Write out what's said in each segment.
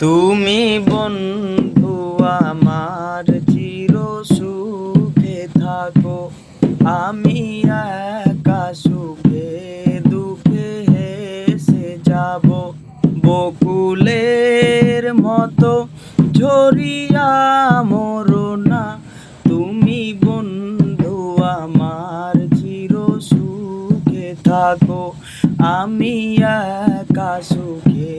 তুমি বন্ধু আমার চির সুখে থাকো। আমি একা সুখে দুঃখে হেসে যাব। বকুলের মতো ঝরিয়া মরো না। তুমি বন্ধু আমার চির সুখে থাকো। আমি একা সুখে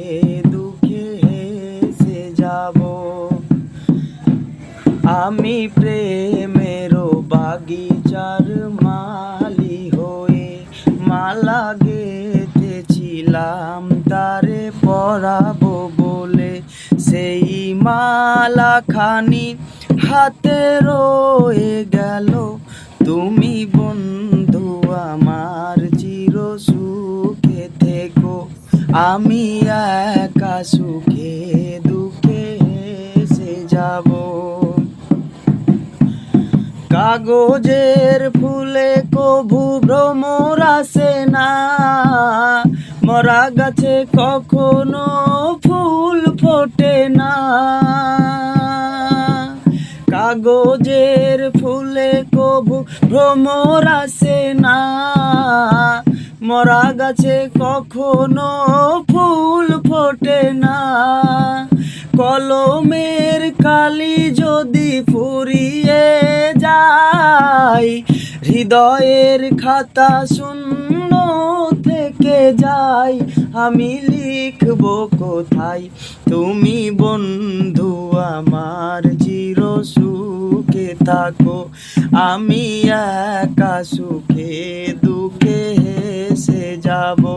আমি প্রেমের বাগিচার মালি হয়ে মালা গেতেছিলাম তারে পরাবো বলে। সেই মালা খানি হাতে রয়ে গেল। তুমি বন্ধু আমার চির সুখে থেকো। আমি একা সুখে কাগজের ফুলে কভু ভ্রমর আসে না। মরা গাছে কখনো ফুল ফোটে না। কাগজের ফুলে কভু ভ্রমর আসে না। মরা গাছে কখনো ফুল ফোটে না। কলমের কালি যদি ফুরিয়ে যায়, হৃদয়ের খাতা শূন্য থেকে যায়। আমি লিখব কোথায়? তুমি বন্ধু আমার চির সুখে থাকো। আমি একা সুখে দুঃখে হেসে যাব।